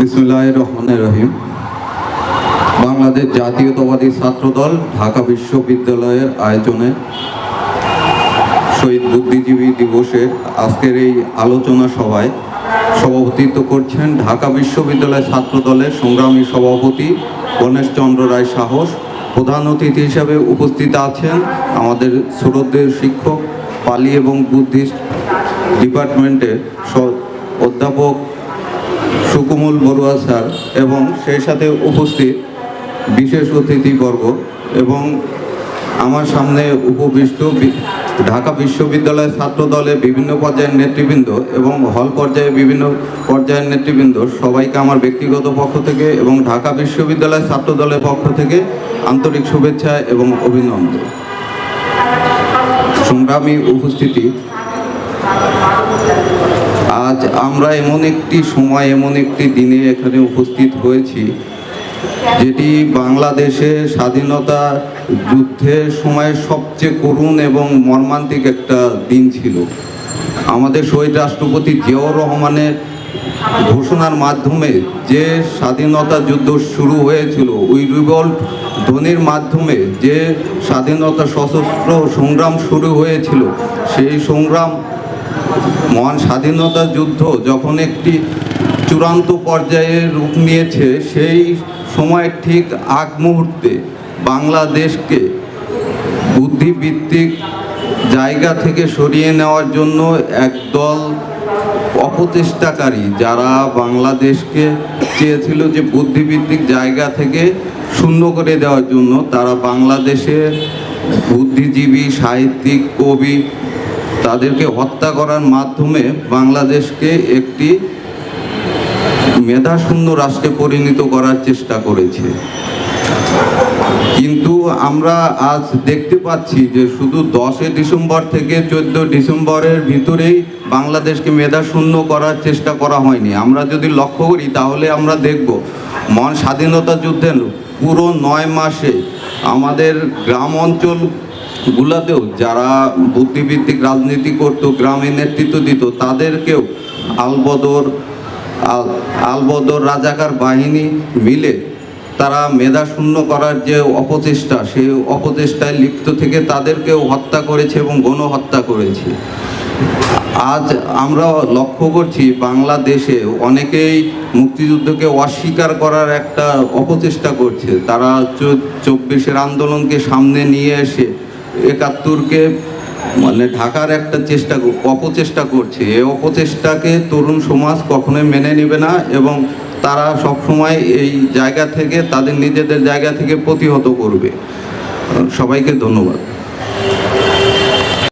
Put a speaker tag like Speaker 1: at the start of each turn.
Speaker 1: রহিম বাংলাদেশ জাতীয়তাবাদী ছাত্রদল, ঢাকা বিশ্ববিদ্যালয়ের আয়োজনে শহীদ বুদ্ধিজীবী দিবসের আজকের এই আলোচনা সভায় সভাপতিত্ব করছেন ঢাকা বিশ্ববিদ্যালয় ছাত্রদলের সংগ্রামী সভাপতি গণেশচন্দ্র রায় সাহস। প্রধান অতিথি হিসাবে উপস্থিত আছেন আমাদের শ্রদ্ধেয় শিক্ষক, পালি এবং বুদ্ধিস্ট ডিপার্টমেন্টের অধ্যাপক সুকুমল বড়ুয়া স্যার এবং সেই সাথে উপস্থিত বিশেষ অতিথিবর্গ এবং আমার সামনে উপবিষ্ট ঢাকা বিশ্ববিদ্যালয়ের ছাত্র দলের বিভিন্ন পর্যায়ের নেতৃবৃন্দ এবং হল পর্যায়ে বিভিন্ন পর্যায়ের নেতৃবৃন্দ সবাইকে আমার ব্যক্তিগত পক্ষ থেকে এবং ঢাকা বিশ্ববিদ্যালয়ের ছাত্র দলের পক্ষ থেকে আন্তরিক শুভেচ্ছা এবং অভিনন্দন। সংগ্রামী উপস্থিতি। আজ আমরা এমন একটি সময়, এমন একটি দিনে এখানে উপস্থিত হয়েছি, যেটি বাংলাদেশে স্বাধীনতা যুদ্ধের সময় সবচেয়ে করুণ এবং মর্মান্তিক একটা দিন ছিল। আমাদের শহীদ রাষ্ট্রপতি জিয়াউর রহমানের ঘোষণার মাধ্যমে যে স্বাধীনতা যুদ্ধ শুরু হয়েছিল উই রিভল্ট ধ্বনির মাধ্যমে যে স্বাধীনতা সশস্ত্র সংগ্রাম শুরু হয়েছিল, সেই সংগ্রাম মহান স্বাধীনতা যুদ্ধ যখন একটি চূড়ান্ত পর্যায়ে রূপ নিয়েছে, সেই সময় ঠিক আগ মুহূর্তে বাংলাদেশকে বুদ্ধিভিত্তিক জায়গা থেকে সরিয়ে নেওয়ার জন্য একদল অপচেষ্টাকারী যারা বাংলাদেশকে চেয়েছিল যে বুদ্ধিভিত্তিক জায়গা থেকে শূন্য করে দেওয়ার জন্য, তারা বাংলাদেশের বুদ্ধিজীবী, সাহিত্যিক, কবি তাদেরকে হত্যা করার মাধ্যমে বাংলাদেশকে একটি মেধাশূন্য রাষ্ট্রে পরিণত করার চেষ্টা করেছে। কিন্তু আমরা আজ দেখতে পাচ্ছি যে শুধু দশে ডিসেম্বর থেকে চোদ্দ ডিসেম্বরের ভিতরেই বাংলাদেশকে মেধাশূন্য করার চেষ্টা করা হয়নি। আমরা যদি লক্ষ্য করি, তাহলে আমরা দেখব, মহান স্বাধীনতা যুদ্ধের পুরো নয় মাসে আমাদের গ্রাম অঞ্চল গুলাতেও যারা বুদ্ধিভিত্তিক রাজনীতি করতো, গ্রামে নেতৃত্ব দিত, তাদেরকেও আলবদর, আল- আলবদর রাজাকার বাহিনী মিলে তারা মেধা শূন্য করার যে অপচেষ্টা সেই অপচেষ্টায় লিপ্ত থেকে তাদেরকেও হত্যা করেছে এবং গণহত্যা করেছে। আজ আমরা লক্ষ্য করছি বাংলাদেশে অনেকেই মুক্তিযুদ্ধকে অস্বীকার করার একটা অপচেষ্টা করছে। তারা চব্বিশের আন্দোলনকে সামনে নিয়ে এসে একাত্তরকে মানে ঢাকার একটা চেষ্টা অপচেষ্টা করছে। এই অপচেষ্টাকে তরুণ সমাজ কখনোই মেনে নেবে না এবং তারা সবসময় এই জায়গা থেকে, তাদের নিজেদের জায়গা থেকে প্রতিহত করবে। সবাইকে ধন্যবাদ।